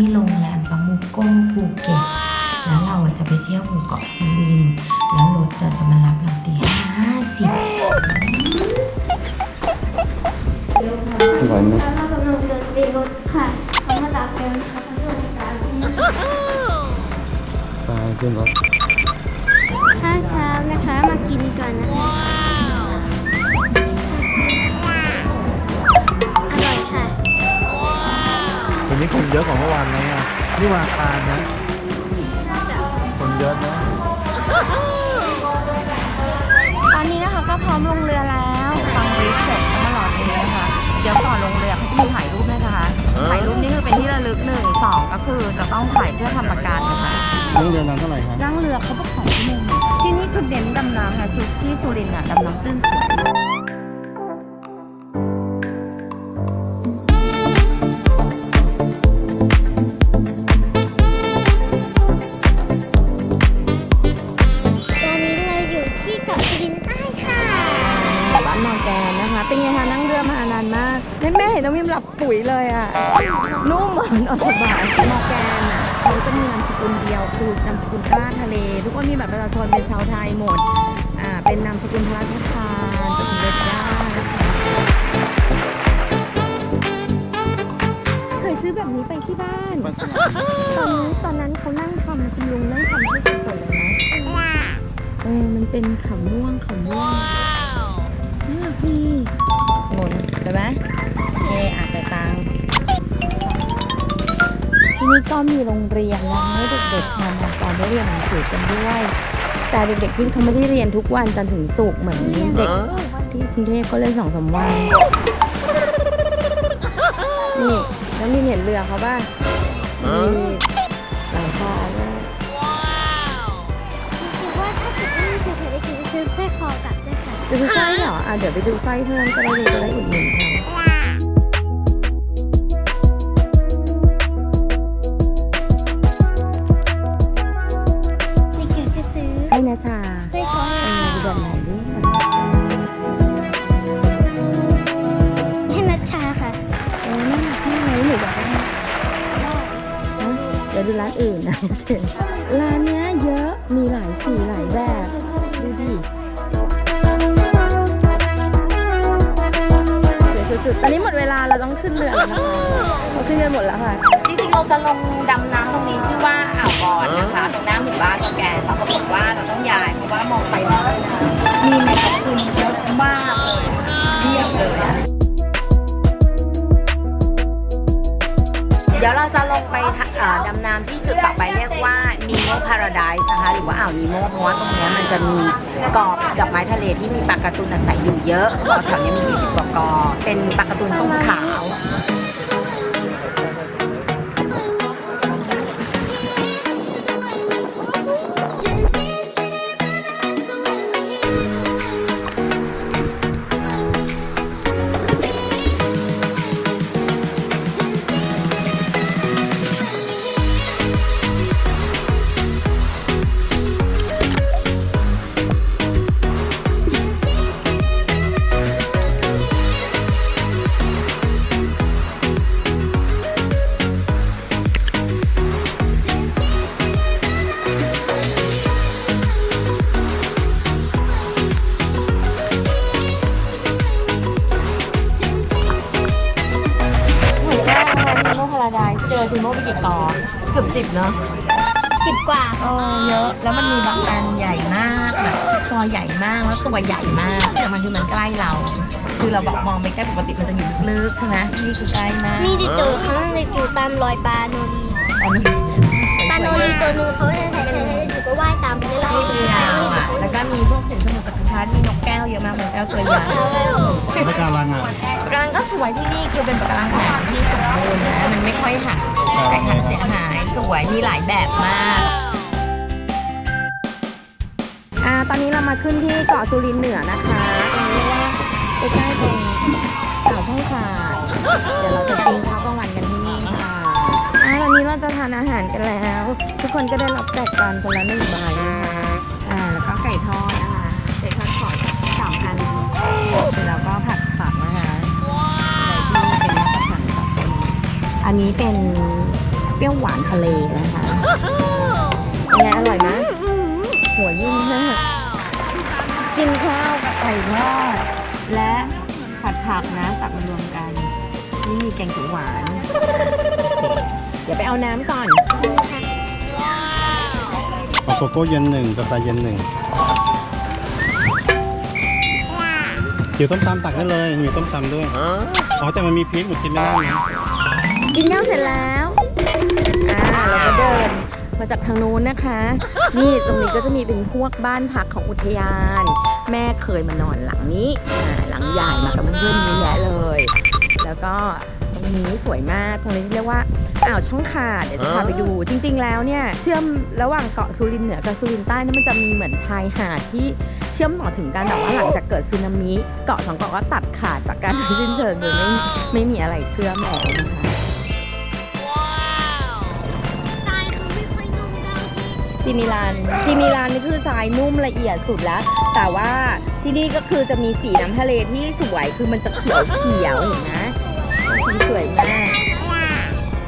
ที่โรงแรมปามุโก้ภูเก็ตแล้วเราจะไปเที่ยวหมู่เกาะสุรินทร์แล้วรถจะมารับเราตีห้าสิบไหวไหมแล้วเรากำลังเดินไปรถค่ะเขามารับแล้วนะคะทั้งโรงแรมไปขึ้นรถข้าวเช้านะคะมากินก่อนนะคะ คนเยอะกว่าเมื่อวานไหมอะนี่วันอังคารนะ คนเยอะนะตอนนี้นะคะก็พร้อมลงเรือแล้วฟังบริฟเสร็จก็มารอตรงนี้นะคะ เดี๋ยวก่อนลงเรือเขาจะมีถ่ายรูปด้วยนะคะ ถ่ายรูปนี่คือเป็นที่ระลึกหนึ่งสองก็คือจะต้องถ่ายเพื่อทำประกันนะคะนั่งเรือนานเท่าไหร่ครับนั่งเรือเขาบอกสองชั่วโมงที่นี่คือเน้นดำน้ำค่ะคือที่สุรินทร์อะดำน้ำตื้นสวย มอร์แกนนะคะ เป็นไงคะนั่งเรือมานานมากแม่แม่เห็นน้องมิมหลับปุ๋ยเลยอะนุ่มเหมือนอสบายมอร์แกนอะเขาจะมีนามสกุลเดียวคือนามสกุลกล้าทะเล ทุกคนมีแบบประชาชนเป็นชาวไทยหมดอ่าเป็นนามสกุลพระราชทานจะสมเด็จย่านเคยซื้อแบบนี้ไปที่บ้าน ตอนนี้ตอนนั้นเขานั่งทำคุณลุงนั่งทำให้สดๆเลยนะเออมันเป็นขำม่วงขำม่วง ที่นี่ก็มีโรงเรียนนะให้เด็กๆชาวมังกรได้เรียนหนังสือกันด้วย แต่เด็กๆที่เขาไม่ได้เรียนทุกวันจันทร์ถึงศุกร์เหมือนเด็กที่กรุงเทพก็เล่นสองสามวันนี่แล้วมีเห็นเรือเขาป่ะมีหลังคาด้วยคือว่าถ้าเกิดไม่มีเศรษฐกิจจะซื้อสร้อยคอกลับด้วยค่ะจะดูไส้เหรออะเดี๋ยวไปดูไส้เพิ่มก็ได้ดูจะได้อุดหนุนกันเดูร้านอื่นนะโอเคร้านเนี้ยเยอะมีหลายสีหลายแบบดูดิสวยสุดๆตอนนี้หมดเวลาเราต้องขึ้นเรือแล้วนะคะเราขึ้นกันหมดแล้วค่ะ จริงๆเราจะลงดำน้ำตรงนี้ชื่อว่าอ่าวบอนนะคะตรงหน้าหมู่บ้านสแกนแต่ปรากว่าเราต้องย้ายเพราะว่ามองไปแล้วเนี่ยนะมีแมงกะพรุนเยอะมากเลยเทียบเลย เดี๋ยวเราจะลงไปเอ่อดำน้ำที่จุดต่อไปเรียกว่านีโมพาราไดส์นะคะ หรือว่าอ่าวนีโมเพราะว่าตรงเนี้ยมันจะมีกอบดอกไม้ทะเลที่มีปลาการ์ตูนอาศัยอยู่เยอะกาะแถวนี้มี20กว่ากอเป็นปลาการ์ตูนส้มขาวาราไดซ์เจอนิโมไปกี่กอเกือบสิบเนาะสิบกว่าเออเยอะ แล้วมันมีบางอันใหญ่มากแบบตัวใหญ่มากแล้วตัวใหญ่มากแต่มันคือมันใกล้เรา คือเราบอกมองไปใกล้ปกติมันจะอยู่ลึกๆใช่ไหมนี่คือใกล้มากนี่ดิโตครั้งนึงเด็กอยู่ตามรอยปลาโนรีอันนี้ปลาโนรีตัวนู้นเขาจะใส่กันเลยอยู่ก็ว่ายตามไปเรื่อยนี่เป็นยาวอะแล้วก็มีพวกสินสมุทรจักรพรรดิมีนก แก้วเยอะมากนกแก้วตัวใหญ่ไม่กล้าลังอะปะการังก็สวยที่นี่คือเป็นปะการังแข็งที่สมบูรณ์นะมันไม่ค่อยหักแต่หักเสียหายสวยมีหลายแบบมากอ่าตอนนี้เรามาขึ้นที่เกาะสุรินทร์เหนือนะคะตรงนี้ว่าใกล้ๆตรงอ่าวช่องขาดเดี๋ยวเราจะกินข้าวกลางวันกันที่นี่ค่ะอ่าตอนนี้เราจะทานอาหารกันแล้ว ทุกคนก็ได้รับแจกกันคนละหนึ่งใบ เสร็จแล้วก็ผัดผักนะคะอะไรที่เป็นมาตรฐานสากลอันนี้เป็นเปรี้ยวหวานทะเลนะคะเป็นไงอร่อยไหมหัวยุ่งมากกินข้าวกับไก่ทอดและผัดผักนะตักมารวมกัน นี่มีแกงเขียวหวาน เดี๋ยวไปเอาน้ำก่อนเอโกโก้เย็นหนึ่งกาแฟเย็นหนึ่ง หิวต้มตำตักได้เลยมีต้มตำด้วยอ๋อแต่มันมีพริกหนูกินไม่ได้นะกินข้าวเสร็จแล้วอ่าเราก็เดินมาจากทางนู้นนะคะ นี่ตรงนี้ก็จะมีเป็นพวกบ้านพักของอุทยาน แม่เคยมานอนหลังนี้อ่าหลังใหญ่มากับเพื่อนๆเยอะแยะเลย แล้วก็ ตรงนี้สวยมากตรงนี้เรียกว่าอ่าวช่องขาดเดี๋ยวจะพาไปดู จริง ๆ แล้วเนี่ยเชื่อมระหว่างเกาะสุรินทร์เหนือกับสุรินทร์ใต้เนี่ยมันจะมีเหมือนชายหาดที่เชื่อมต่อถึงกันแต่ว่าหลังจากเกิดสึนามิเกาะสองเกาะก็ตัดขาดจากกันโดยสิ้นเชิงโดยไม่ไม่มีอะไรเชื่อมแล้วนะคะทรายเขาไม่ค่อยนุ่มเท่าที่ซิมิลานซิมิลานนี่คือทรายนุ่มละเอียดสุดแล้ว แต่ว่าที่นี่ก็คือจะมีสีน้ำทะเลที่สวยคือมันจะเขียวเขียวๆเห็นไหม สีสวยมาก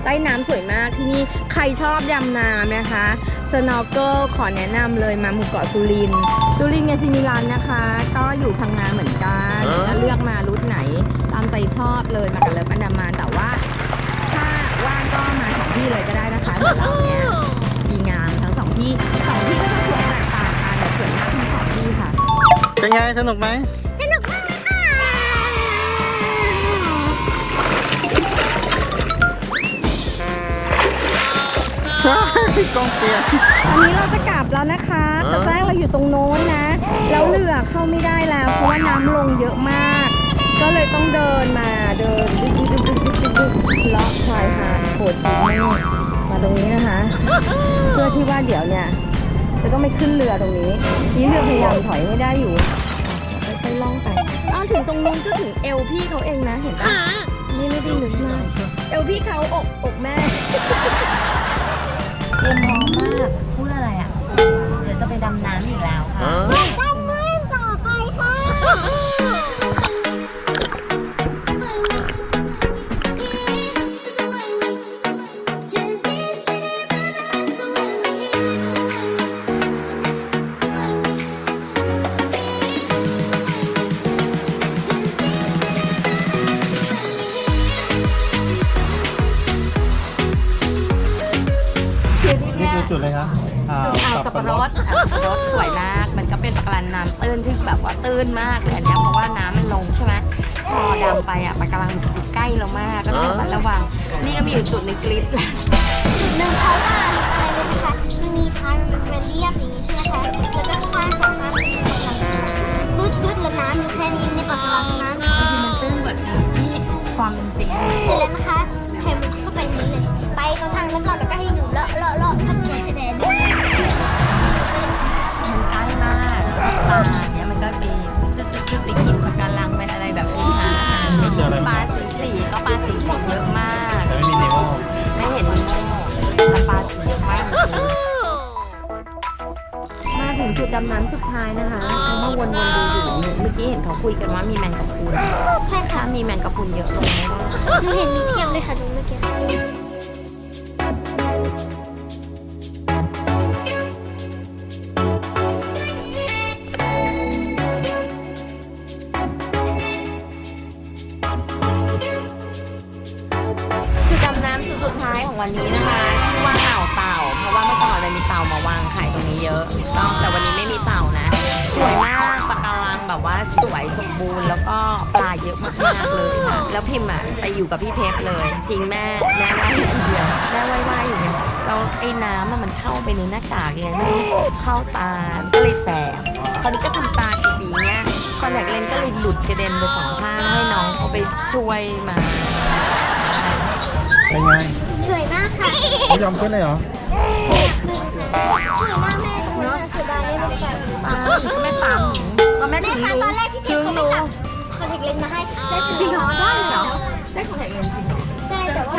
ใต้น้ำสวยมากที่นี่ใครชอบดำน้ำนะคะสโนว์เกิลขอแนะนำเลยมาหมู่เกาะสุรินทร์สุรินทร์กับซิมิลานนะคะ ก็อยู่พังงาเหมือนกันแล้วเลือกมารูทไหน ตามใจชอบเลยมากันเลยปันดามันแต่ว่า ถ้าว่างก็มาสองที่เลยก็ได้นะคะเหมือนเราเนี้ยดีงามทั้งสองที่สองที่ก็จะสวยแตกต่างกันแต่สวยมากทั้งสองที่ค่ะ เป็นไงสนุกไหม กล้องเปลี่ยนตอนนี้เราจะกลับแล้วนะคะแต่แรกเราอยู่ตรงโน้นนะ แล้วเรือเข้าไม่ได้แล้ว เพราะว่าน้ำลงเยอะมาก ก็เลยต้องเดินมาเดินดึกดึกดึกดึกดึกดึกดึกเลาะชายหาดโขดหินนี่มาตรงนี้นะคะ เพื่อที่ว่าเดี๋ยวเนี่ยจะต้องไปขึ้นเรือตรงนี้นี่เรือพยายามถอยไม่ได้อยู่อะค่อยๆล่องไปอ้าวถึงตรงนู้นก็ถึงเอวพี่เขาเองนะเห็นปะนี่ไม่ได้ลึกมากเอวพี่เขาอกอกแม่ เตรียมพร้อมมากพูดอะไรอะ เดี๋ยวจะไปดำน้ำอีกแล้วค่ะ ดำน้ำต่อไปค่ะ สับปะรดอ่าวสับปะรดสวยมาก มันก็เป็นปะการังน้ำตื้นที่แบบว่าตื้นมากเลยอันเนี้ยเพราะว่าน้ำมันลงใช่ไหมพอดำไปอะปะการังมันจะอยู่ใกล้เรามากก็ต้องระมัดระวัง นี่ก็มีอยู่จุดในกลิปจุดหนึ่งเขาว่าอะไรรู้ไหมคะมันมีทางมันเรียบอย่างนี้ใช่ไหมคะแล้วก็ข้างสองข้างเป็นปะการังลึดลึดแล้วน้ำอยู่แค่นี้ในปะการังน้ำมันตื้นกว่าที่ความเป็นจริง เสร็จแล้วนะคะแผ่นมันก็ไปนี้เลย ไปตรงทางแล้วก็ น้ำสุดท้ายนะคะเขามาวนๆดูอยู่เมื่อกี้เห็นเขาคุยกันว่ามีแมงกะพรุนใช่ค่ะถ้ามีแมงกะพรุนเยอะลงไม่ได้ หนูเห็นมีเพียบเลยค่ะตรงเมื่อกี้ บูรณ์แล้วก็ปลาเยอะมากๆเลยค่ะ แล้วพิมพ์อะไปอยู่กับพี่เพชรเลย ทิ้งแม่แม่ว่ายอยู่คนเดียวแม่ว่ายว่ายๆอยู่เนี่ยเราไอ้น้ำอะมันเข้าไปในหน้ากากยังไงไม่รู้เข้าตาก็เลยแสบคราวนี้ก็ทำตาปีๆเงี้ยคอนแทคเลนส์ก็เลยหลุดกระเด็นไปสองข้างให้น้องเขาไปช่วยมา เป็นไงสวยมากค่ะไม่ยอมขึ้นเลยเหรอสวยมากแม่ตรงนั้นเสียดายไม่รู้กันตามก็ไม่ตามตอนแม่แม่ ถึงคะรู้ตอนแรกพี่ถึงเขารู้จับคอนแทคเลนส์มาให้ได้จริงเหรอได้เหรอได้ได้ของแข็งเงินจริงใช่แต่ว่า